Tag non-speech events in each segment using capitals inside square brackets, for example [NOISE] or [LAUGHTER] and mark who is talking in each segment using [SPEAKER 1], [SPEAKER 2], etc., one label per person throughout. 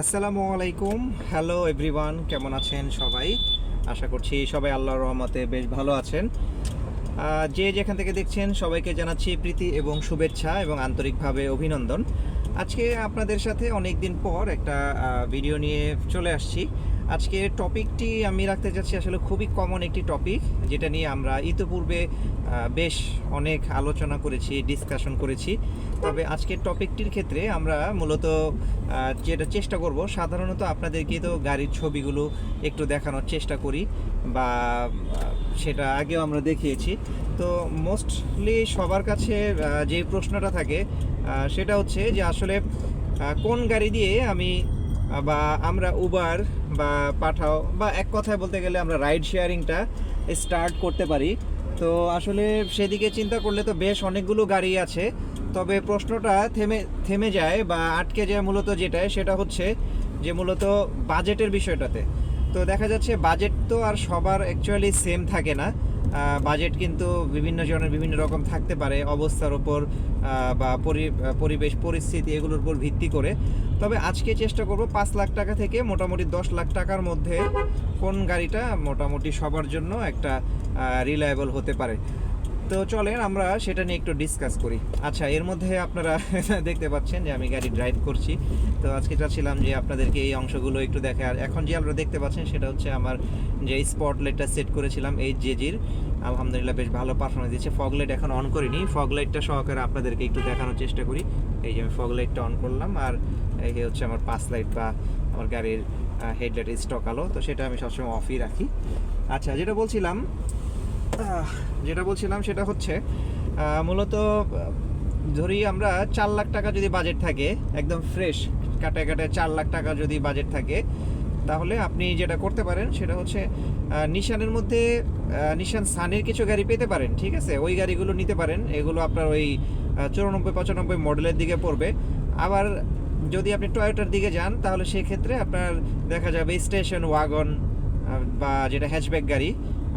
[SPEAKER 1] আসসালামু আলাইকুম। Hello everyone কেমন আছেন সবাই? আশা করছি সবাই আল্লাহর রহমতে বেশ ভালো আছেন। যে যেখান থেকে দেখছেন সবাইকে জানাচ্ছি প্রীতি এবং শুভেচ্ছা এবং আন্তরিকভাবে অভিনন্দন। আজকে আপনাদের সাথে অনেক দিন পর একটা ভিডিও নিয়ে চলে আসছি। আজকে টপিকটি আমি রাখতে যাচ্ছি আসলে খুবই কমন একটি টপিক যেটা নিয়ে আমরা ইতিপূর্বে বেশ অনেক আলোচনা করেছি ডিসকাশন করেছি। তবে আজকের টপিকটির ক্ষেত্রে আমরা মূলত যেটা চেষ্টা করব, সাধারণত আপনাদেরকে তো গাড়ির ছবিগুলো একটু দেখানোর চেষ্টা করি বা সেটা আগেও আমরা দেখিয়েছি। তো মোস্টলি সবার কাছে যে প্রশ্নটা থাকে সেটা হচ্ছে যে আসলে কোন গাড়ি দিয়ে আমি বা আমরা উবার বা পাঠাও বা এক কথায় বলতে গেলে আমরা রাইড শেয়ারিংটা স্টার্ট করতে পারি। তো আসলে সেদিকে চিন্তা করলে তো বেশ অনেকগুলো গাড়ি আছে। তবে প্রশ্নটা থেমে থেমে যায় বা আটকে যায় মূলত যেটায়, সেটা হচ্ছে যে মূলত বাজেটের বিষয়টাতে। তো দেখা যাচ্ছে বাজেট তো আর সবার অ্যাকচুয়ালি সেম থাকে না। বাজেট কিন্তু বিভিন্ন জনের বিভিন্ন রকম থাকতে পারে, অবস্থার ওপর বা পরি- পরিবেশ, পরিস্থিতি এগুলোর উপর ভিত্তি করে। তবে আজকে চেষ্টা করব পাঁচ লাখ টাকা থেকে মোটামুটি দশ লাখ টাকার মধ্যে কোন গাড়িটা মোটামুটি সবার জন্য একটা রিলায়েবল হতে পারে। তো চলেন, আমরা সেটা নিয়ে একটু ডিসকাস করি। আচ্ছা এর মধ্যে আপনারা [LAUGHS] দেখতে পাচ্ছেন যে আমি গাড়ি ড্রাইভ করছি। তো আজকে চাচ্ছিলাম যে আপনাদেরকে এই অংশগুলো একটু দেখে আর এখন যে আপনারা দেখতে পাচ্ছেন, সেটা হচ্ছে আমার যে স্পটলাইটটা সেট করেছিলাম এই জেজির আলহামদুলিল্লাহ বেশ ভালো পারফরমেন্স দিচ্ছে ফগ লাইট এখন অন করিনি। ফগ লাইটটা সহকারে আপনাদেরকে একটু দেখানোর চেষ্টা করি। এই যে আমি ফগ লাইটটা অন করলাম, আর এই হচ্ছে আমার পাস লাইট বা আমার গাড়ির হেডলাইটের স্টক আলো। তো সেটা আমি সবসময় অফই রাখি। আচ্ছা যেটা বলছিলাম যেটা বলছিলাম সেটা হচ্ছে মূলত, ধরি আমরা চার লাখ টাকা যদি বাজেট থাকে, একদম ফ্রেশ কাটায় কাটায় চার লাখ টাকা যদি বাজেট থাকে, তাহলে আপনি যেটা করতে পারেন সেটা হচ্ছে নিশানের মধ্যে নিশান সানের কিছু গাড়ি পেতে পারেন, ঠিক আছে? ওই গাড়িগুলো নিতে পারেন, এগুলো আপনার ওই চুরানব্বই, পঁচানব্বই মডেলের দিকে পড়বে। আবার যদি আপনি টয়োটার দিকে যান, তাহলে সেক্ষেত্রে আপনার দেখা যাবে স্টেশন ওয়াগন বা যেটা হ্যাচব্যাক গাড়ি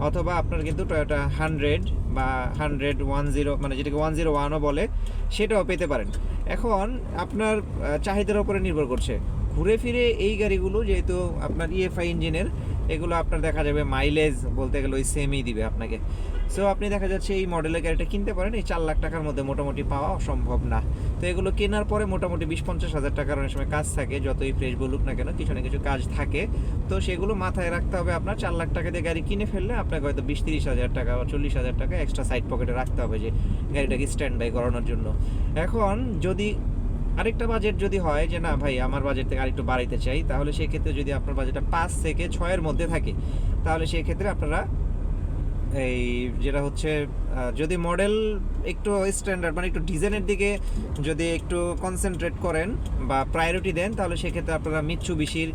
[SPEAKER 1] অথবা আপনার কিন্তু টয়োটা হান্ড্রেড বা হান্ড্রেড ওয়ান জিরো মানে যেটাকে ওয়ান জিরো ওয়ানও বলে, সেটাও পেতে পারেন। এখন আপনার চাহিদার উপরে নির্ভর করছে। ঘুরে ফিরে এই গাড়িগুলো যেহেতু আপনার ইএফআই ইঞ্জিনের এগুলো আপনার দেখা যাবে মাইলেজ বলতে গেলে ওই সেমই দিবে আপনাকে। সো আপনি দেখা যাচ্ছে এই মডেলের গাড়িটা কিনতে পারেন, এই চার লাখ টাকার মধ্যে মোটামুটি পাওয়া সম্ভব না। তো এগুলো কেনার পরে মোটামুটি বিশ পঞ্চাশ হাজার টাকার অনেক সময় কাজ থাকে, যতই ফ্রেশ বলুক না কেন, কিছু না কিছু কাজ থাকে। তো সেগুলো মাথায় রাখতে হবে আপনার, চার লাখ টাকা দিয়ে গাড়ি কিনে ফেললে আপনাকে হয়তো বিশ তিরিশ হাজার টাকা বা চল্লিশ হাজার টাকা এক্সট্রা সাইড পকেটে রাখতে হবে যে গাড়িটাকে স্ট্যান্ড বাই করানোর জন্য। এখন যদি আরেকটা বাজেট যদি হয় যে, না ভাই, আমার বাজেট থেকে আরেকটু বাড়াইতে চাই তাহলে সেই ক্ষেত্রে যদি আপনার বাজেটটা পাঁচ থেকে ছয়ের মধ্যে থাকে, তাহলে সেই ক্ষেত্রে আপনারা এই যেটা হচ্ছে যদি মডেল একটু স্ট্যান্ডার্ড মানে একটু ডিজাইনের দিকে যদি একটু কনসেন্ট্রেট করেন বা প্রায়োরিটি দেন, তাহলে সেক্ষেত্রে আপনারা মিচ্ছু বিশির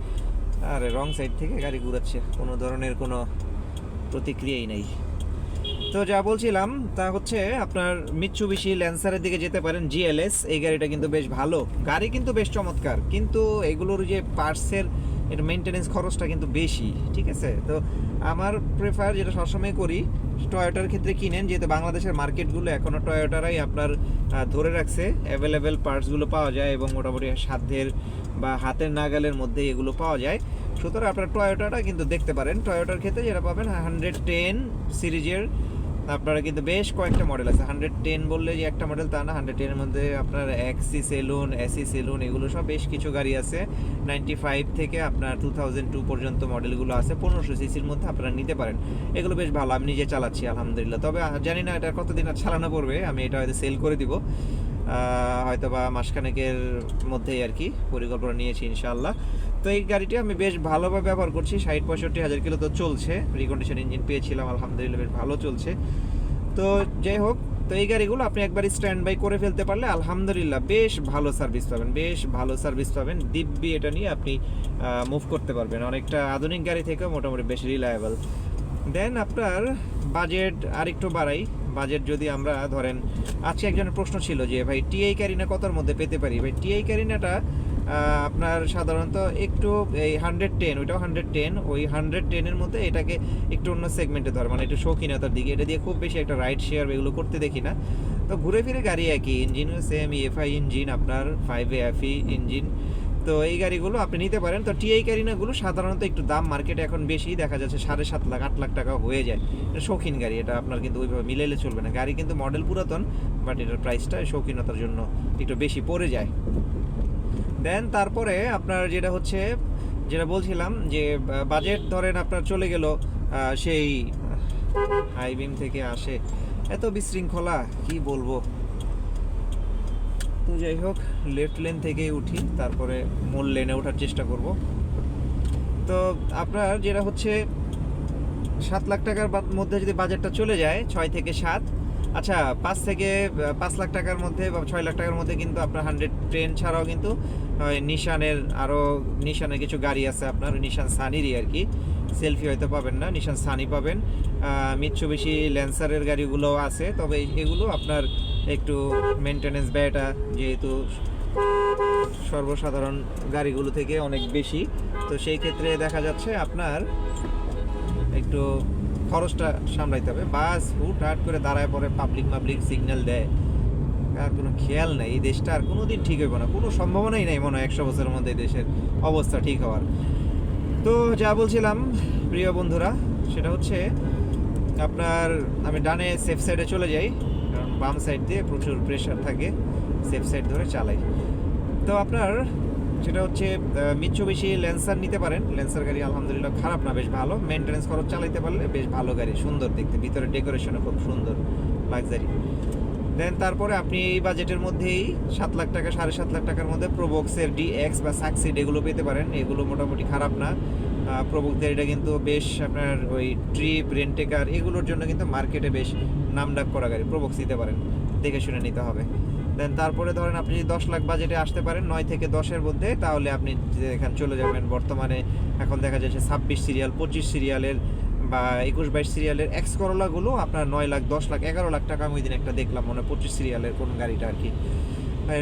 [SPEAKER 1] আরে রং সাইড থেকে গাড়ি ঘুরাচ্ছে। কোনো ধরনের কোনো প্রতিক্রিয়াই নেই। তো যা বলছিলাম, তা হচ্ছে আপনার মিচ্ছুবিশি ল্যান্সারের দিকে যেতে পারেন জিএলএস এই গাড়িটা কিন্তু বেশ ভালো। গাড়ি কিন্তু বেশ চমৎকার। কিন্তু এগুলোর যে পার্টসের এটা মেনটেনেন্স খরচটা কিন্তু বেশি, ঠিক আছে? তো আমার প্রেফার যেটা সবসময় করি টয়োটার ক্ষেত্রে কিনেন, যেহেতু বাংলাদেশের মার্কেটগুলো এখনও টয়োটারাই আপনার ধরে রাখছে। অ্যাভেলেবেল পার্টসগুলো পাওয়া যায় এবং মোটামুটি সাধ্যের বা হাতের নাগালের মধ্যে এগুলো পাওয়া যায়। সুতরাং আপনার টয়োটাটা কিন্তু দেখতে পারেন। টয়োটার ক্ষেত্রে যেটা পাবেন হান্ড্রেড টেন সিরিজের আপনারা কিন্তু বেশ কয়েকটা মডেল আছে। হান্ড্রেড টেন বললে যে একটা মডেল তা না হান্ড্রেড টেনের মধ্যে আপনার এক্সি সেলুন এসি সেলুন এগুলো সব বেশ কিছু গাড়ি আছে। নাইনটি ফাইভ থেকে আপনার টু থাউজেন্ড টু পর্যন্ত মডেলগুলো আছে। পনেরোশো সিসির মধ্যে আপনারা নিতে পারেন। এগুলো বেশ ভালো, আমি নিজে চালাচ্ছি, আলহামদুলিল্লাহ। তবে জানি না এটা কতদিন আর চালানো পড়বে, আমি এটা হয়তো সেল করে দিব। হয়তো বা মাসখানেকের মধ্যেই আর কি পরিকল্পনা নিয়েছি ইনশাআল্লাহ। তো এই গাড়িটি আমি বেশ ভালোভাবে ব্যবহার করছি, ষাট পঁয়ষট্টি হাজার কিলো তো চলছে রিকন্ডিশন ইঞ্জিন পেয়েছিলাম, আলহামদুলিল্লাহ বেশ ভালো চলছে। তো যাই হোক, তো এই গাড়িগুলো আপনি একবার স্ট্যান্ড বাই করে ফেলতে পারলে আলহামদুলিল্লাহ বেশ ভালো সার্ভিস পাবেন, বেশ ভালো সার্ভিস পাবেন। দিব্যি এটা নিয়ে আপনি মুভ করতে পারবেন। অনেকটা আধুনিক গাড়ি থেকেও মোটামুটি বেশ রিলায়েবল দেন আপনার বাজেট আরেকটু বাড়াই। বাজেট যদি আমরা ধরেন, আজকে একজনের প্রশ্ন ছিল যে, ভাই টিআই ক্যারিনা কতর মধ্যে পেতে পারি? ভাই টিআই ক্যারিনাটা আপনার সাধারণত একটু এই হান্ড্রেড টেন ওইটাও হান্ড্রেড টেন ওই হান্ড্রেড টেনের মধ্যে এটাকে একটু অন্য সেগমেন্টে ধরে মানে একটু শৌখিনতার দিকে, এটা দিয়ে খুব বেশি একটা রাইড শেয়ার এগুলো করতে দেখি না। তো ঘুরে ফিরে গাড়ি একই ইঞ্জিনও সেম এফআই ইঞ্জিন আপনার ফাইভ এফই ইঞ্জিন তো এই গাড়িগুলো আপনি নিতে পারেন। তো টিআই ক্যারিনাগুলো সাধারণত একটু দাম মার্কেটে এখন বেশি দেখা যাচ্ছে, সাড়ে সাত লাখ, আট লাখ টাকা হয়ে যায়। এটা শৌখিন গাড়ি, এটা আপনার কিন্তু ওইভাবে মিলাইলে চলবে না। গাড়ি কিন্তু মডেল পুরাতন বাট এটার প্রাইসটা শৌখিনতার জন্য একটু বেশি পড়ে যায়। দেন তারপরে আপনার যেটা হচ্ছে, যেটা বলছিলাম যে বাজেট ধরেন আপনার চলে গেল সেই হাইবিম থেকে আসে। এত বিশৃঙ্খলা, কি বলব? তো যাই হোক লেফট লেন থেকেই উঠি, তারপরে মূল লেনে ওঠার চেষ্টা করব। তো আপনার যেটা হচ্ছে, সাত লাখ টাকার মধ্যে যদি বাজেটটা চলে যায়, ছয় থেকে সাত আচ্ছা পাঁচ থেকে পাঁচ লাখ টাকার মধ্যে বা ছয় লাখ টাকার মধ্যে কিন্তু আপনার হান্ড্রেড ট্রেন ছাড়াও কিন্তু নিশানের আরও নিশানের কিছু গাড়ি আছে আপনার, নিশান সানিরই আর কি। সেলফি হয়তো পাবেন না, নিশান সানি পাবেন। মিৎসুবিশি ল্যান্সারের গাড়িগুলো আছে, তবে এগুলো আপনার একটু মেনটেনেন্স ব্যয়টা যেহেতু সর্বসাধারণ গাড়িগুলো থেকে অনেক বেশি, তো সেই ক্ষেত্রে দেখা যাচ্ছে আপনার একটু খরচটা সামলাইতে হবে। বাস হুট হাট করে দাঁড়ায় পরে পাবলিক পাবলিক সিগন্যাল দেয়। আর কোনো খেয়াল নাই, এই দেশটা আর কোনো দিন ঠিক হইব না। কোনো সম্ভাবনাই নাই মনে হয় একশো বছরের মধ্যে দেশের অবস্থা ঠিক হওয়ার। তো যা বলছিলাম, প্রিয় বন্ধুরা, সেটা হচ্ছে আপনার, আমি ডানে সেফ সাইডে চলে যাই। বাম সাইড দিয়ে প্রচুর প্রেশার থাকে সেফ সাইড ধরে চালাই। তো আপনার সেটা হচ্ছে মিচ্ছু বেশি ল্যান্সার নিতে পারেন। ল্যান্সার গাড়ি আলহামদুলিল্লাহ খারাপ না, বেশ ভালো। মেনটেন্স খরচ চালাইতে পারলে বেশ ভালো গাড়ি, সুন্দর দেখতে। ভিতরে ডেকোরেশনও খুব সুন্দর লাক্সারি দেন তারপরে আপনি এই বাজেটের মধ্যেই সাত লাখ টাকা, সাড়ে সাত লাখ টাকার মধ্যে প্রোবক্সের ডি এক্স বা সাকসিড এগুলো পেতে পারেন। এগুলো মোটামুটি খারাপ না। প্রোবক্সের এটা কিন্তু বেশ আপনার ওই ট্রিপ রেন্টেকার এগুলোর জন্য কিন্তু মার্কেটে বেশ নামডাক করা গাড়ি প্রবক্স দিতে পারেন, দেখে শুনে নিতে হবে। দেন তারপরে ধরেন আপনি যদি দশ লাখ বাজেটে আসতে পারেন, নয় থেকে দশের মধ্যে, তাহলে আপনি এখানে চলে যাবেন। বর্তমানে এখন দেখা যাচ্ছে ছাব্বিশ সিরিয়াল পঁচিশ সিরিয়ালের বা একুশ বাইশ সিরিয়ালের এক্স করোলাগুলো আপনার নয় লাখ, দশ লাখ, এগারো লাখ টাকা আমি ওই দিন একটা দেখলাম, মনে পঁচিশ সিরিয়ালের কোন গাড়িটা আর কি।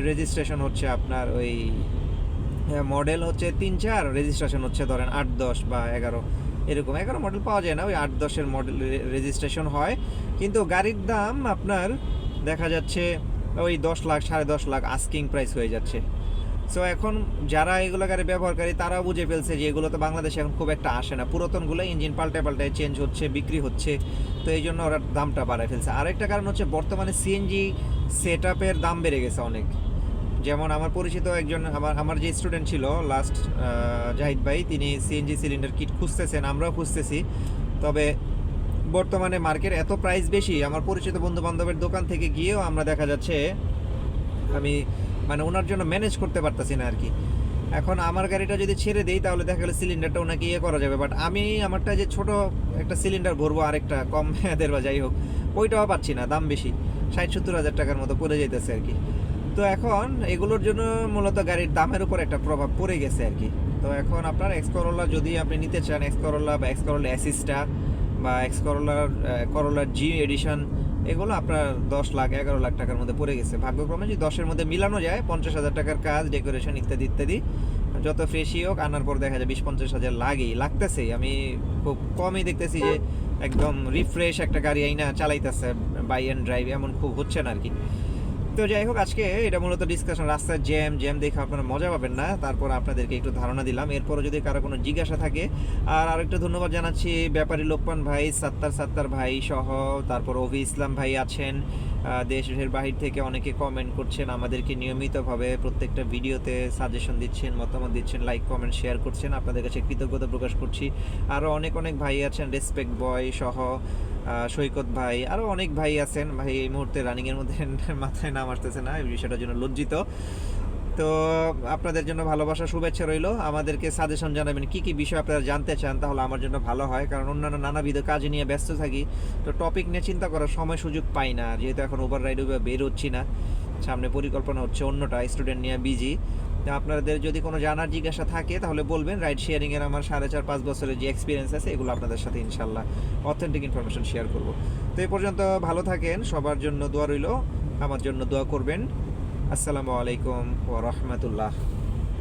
[SPEAKER 1] রেজিস্ট্রেশন হচ্ছে আপনার ওই মডেল হচ্ছে তিন চার রেজিস্ট্রেশন হচ্ছে ধরেন আট, দশ বা এগারো। এরকম এগারো মডেল পাওয়া যায় না, ওই আট দশের মডেল রেজিস্ট্রেশন হয়। কিন্তু গাড়ির দাম আপনার দেখা যাচ্ছে ওই দশ লাখ, সাড়ে দশ লাখ আস্কিং প্রাইস হয়ে যাচ্ছে। সো এখন যারা এগুলো গাড়ি ব্যবহারকারী, তারাও বুঝে ফেলছে যে এগুলো তো বাংলাদেশে এখন খুব একটা আসে না। পুরাতনগুলো ইঞ্জিন পাল্টে পাল্টায় চেঞ্জ হচ্ছে, বিক্রি হচ্ছে। তো এই জন্য ওরা দামটা বাড়ায় ফেলছে। আরেকটা কারণ হচ্ছে বর্তমানে সিএনজি সেট আপের দাম বেড়ে গেছে অনেক। যেমন আমার পরিচিত একজন, আমার আমার যে স্টুডেন্ট ছিল লাস্ট জাহিদ ভাই, তিনি সিএনজি সিলিন্ডার কিট খুঁজতেছেন, আমরাও খুঁজতেছি। তবে বর্তমানে মার্কেট এত প্রাইস বেশি, আমার পরিচিত বন্ধু বান্ধবের দোকান থেকে গিয়েও আমরা দেখা যাচ্ছে, আমি মানে ওনার জন্য ম্যানেজ করতে পারতাছি না আর কি এখন আমার গাড়িটা যদি ছেড়ে দেই, তাহলে দেখা গেলে সিলিন্ডারটা ওনাকে ইয়ে করা যাবে। বাট আমি আমারটা যে ছোট একটা সিলিন্ডার ভরবো আরেকটা, কম মেয়াদের বা যাই হোক, ওইটাও পাচ্ছি না, দাম বেশি। ষাট সত্তর হাজার টাকার মতো পড়ে যাইতেছে আর কি তো এখন এগুলোর জন্য মূলত গাড়ির দামের উপর একটা প্রভাব পড়ে গেছে আর কি। তো এখন আপনার এক্স করোলা যদি আপনি নিতে চান এক্স করোলা বা এক্স করোলা অ্যাসিস্টা বা এক্স করোলার করোলার জি এডিশন এগুলো আপনার দশ লাখ এগারো লাখ টাকার মধ্যে পড়ে গেছে। ভাগ্যক্রমে যদি দশের মধ্যে মিলানো যায় পঞ্চাশ হাজার টাকার কাজ ডেকোরেশন ইত্যাদি ইত্যাদি যত ফ্রেশই হোক আনার পর দেখা যায় বিশ পঞ্চাশ হাজার লাগেই লাগতেছে। আমি খুব কমই দেখতেছি যে একদম রিফ্রেশ একটা গাড়ি আইনা চালাইতেছে বাই অ্যান্ড ড্রাইভ এমন খুব হচ্ছে না আর কি। তো যাই হোক, আজকে এটা মূলত ডিসকাশন রাস্তার জ্যাম জ্যাম দেখে আপনারা মজা পাবেন না। তারপর আপনাদেরকে একটু ধারণা দিলাম। এরপরও যদি কারও কোনো জিজ্ঞাসা থাকে, আর আরেকটা ধন্যবাদ জানাচ্ছি ব্যাপারী লোকমান ভাই, সাত্তার সাত্তার ভাই সহ। তারপর অভি ইসলাম ভাই আছেন। দেশের বাহির থেকে অনেকে কমেন্ট করছেন, আমাদেরকে নিয়মিতভাবে প্রত্যেকটা ভিডিওতে সাজেশন দিচ্ছেন, মতামত দিচ্ছেন লাইক কমেন্ট শেয়ার করছেন। আপনাদের কাছে কৃতজ্ঞতা প্রকাশ করছি। আরও অনেক অনেক ভাই আছেন রেসপেক্ট বয় সহ। সৈকত ভাই আরও অনেক ভাই আছেন। ভাই, এই মুহূর্তে রানিংয়ের মধ্যে [LAUGHS] মাথায় নাম আসতেছে না, এই বিষয়টার জন্য লজ্জিত। তো আপনাদের জন্য ভালোবাসা, শুভেচ্ছা রইল। আমাদেরকে সাজেশন জানাবেন, কি কি বিষয় আপনারা জানতে চান, তাহলে আমার জন্য ভালো হয়। কারণ অন্যান্য নানাবিধ কাজে নিয়ে ব্যস্ত থাকি। তো টপিক নিয়ে চিন্তা করার সময় সুযোগ পাই না, যেহেতু এখন ওভার রাইড বের হচ্ছি না। সামনে পরিকল্পনা হচ্ছে অন্যটা স্টুডেন্ট নিয়ে বিজি আপনাদের যদি কোনো জানার জিজ্ঞাসা থাকে, তাহলে বলবেন। রাইড শেয়ারিংয়ের আমার সাড়ে চার, পাঁচ বছরের যে এক্সপিরিয়েন্স আছে, এগুলো আপনাদের সাথে ইনশাল্লাহ অথেন্টিক ইনফরমেশন শেয়ার করব। তো এই পর্যন্ত ভালো থাকেন, সবার জন্য দোয়া রইল, আমার জন্য দোয়া করবেন। আসসালামু আলাইকুম ওয়া রাহমাতুল্লাহ।